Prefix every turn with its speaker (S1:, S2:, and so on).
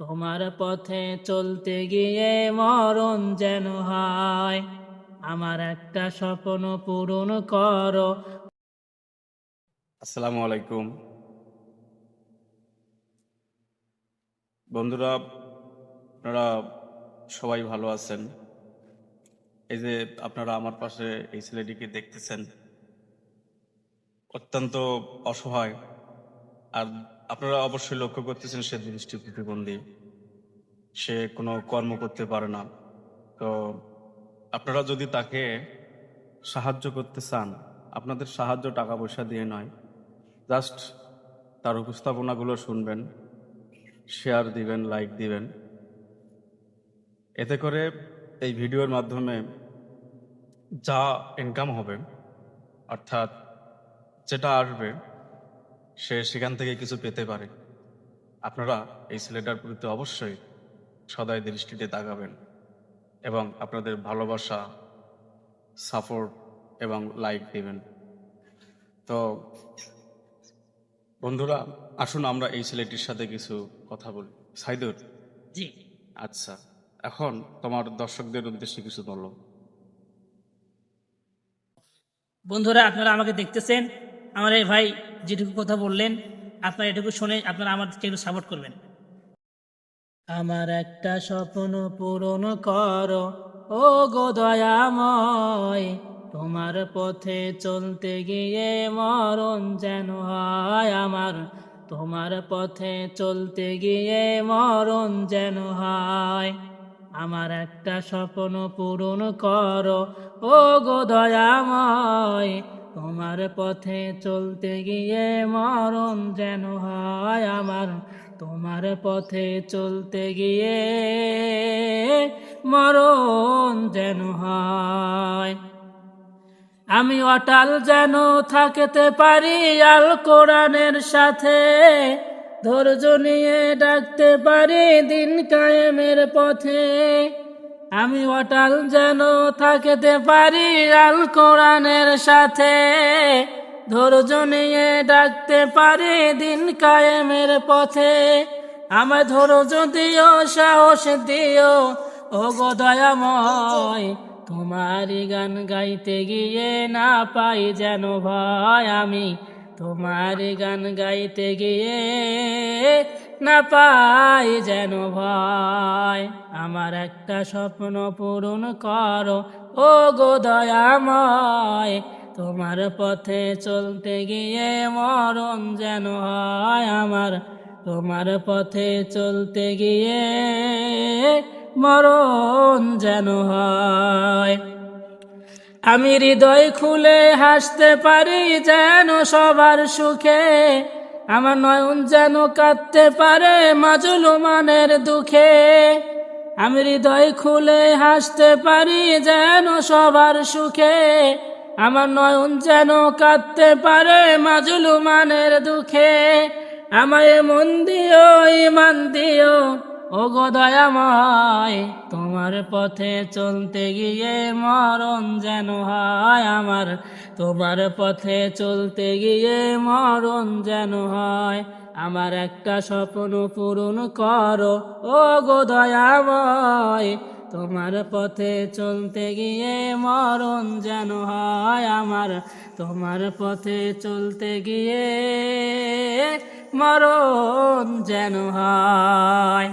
S1: তোমার পথে চলতে গিয়ে মরণ যেন হয়। আমার একটা স্বপ্ন পূরণ করো।
S2: আসসালামু আলাইকুম। বন্ধুরা, আপনারা সবাই ভালো আছেন? এই যে আপনারা আমার পাশে এই ছেলেটিকে দেখতেছেন, অত্যন্ত অসহায় আর আপনারা অবশ্যই লক্ষ্য করতেছেন সে দৃষ্টি প্রতিবন্ধী। সে কোনো কর্ম করতে পারে না। তো আপনারা যদি তাকে সাহায্য করতে চান, আপনাদের সাহায্য টাকা পয়সা দিয়ে নয়। জাস্ট তার উপস্থাপনাগুলো শুনবেন, শেয়ার দিবেন, লাইক দিবেন। এতে করে এই ভিডিওর মাধ্যমে যা ইনকাম হবে, অর্থাৎ যেটা আসবে সে সেখান থেকে কিছু পেতে পারে। আপনারা এই ছেলেটার প্রতি অবশ্যই সদাই দৃষ্টিতে তাকাবেন এবং আপনাদের ভালোবাসা সাপোর্ট এবং লাইক দেবেন। তো বন্ধুরা আসুন আমরা এই ছেলেটির সাথে কিছু কথা বলি। সাইদুর?
S1: জি।
S2: আচ্ছা এখন তোমার দর্শকদের উদ্দেশ্যে কিছু বলো।
S1: বন্ধুরা আপনারা আমাকে দেখতেছেন? আমার এই ভাই যেটুকু কথা বললেন, আপনারা এটুকু শুনে আপনারা আমাদেরকে একটু সাপোর্ট করবেন। আমার একটা স্বপ্ন পূরণ করো ও গো দয়াময়। তোমার পথে চলতে গিয়ে মরণ যেন হয় আমার। তোমার পথে চলতে গিয়ে মরণ যেন হয়। আমার একটা স্বপ্ন পূরণ করো ও গো দয়াময়। তোমার পথে চলতে গিয়ে মরণ যেন হয় আমার। তোমার পথে চলতে গিয়ে মরণ যেন হয়। আমি অটাল যেন থাকতে পারি আল কোরআনের সাথে। ধৈর্য নিয়ে ডাকতে পারি দিন কায়েমের পথে। আমি অটাল যেন থাকতে পারি আল কোরআনের সাথে। ধৈর্য নিয়ে ডাকতে পারি দিন কায়েমের পথে। আমায় ধৈর্য দিও, সাহস দিও ও গো দয়াময়। তোমারই গান গাইতে গিয়ে না পাই যেন ভয় আমি। তোমারই গান গাইতে গিয়ে না পাই যেন ভয়। আমার একটা স্বপ্ন পূরণ করো ও গো দয়াময়। তোমার পথে চলতে গিয়ে মরণ যেন হয় আমার। তোমার পথে চলতে গিয়ে মরণ যেন হয়। আমি হৃদয় খুলে হাসতে পারি যেন সবার সুখে। আমার নয়ন যেন কাঁদতে পারে মাজুলুমানের দুঃখে। আমি হৃদয় খুলে হাসতে পারি যেন সবার সুখে। আমার নয়ন যেন কাঁদতে পারে মাজুলুমানের দুঃখে। আমায় মন দিও, ইমান দিও ও দয়াময়, তোমার পথে চলতে গিয়ে মরণ যেন হয় আমার। তোমার পথে চলতে গিয়ে মরণ যেন হয় আমার। একটা স্বপ্ন পূরণ করো ও দয়াময়, তোমার পথে চলতে গিয়ে মরণ যেন হয় আমার। তোমার পথে চলতে গিয়ে মরণ যেন হয়।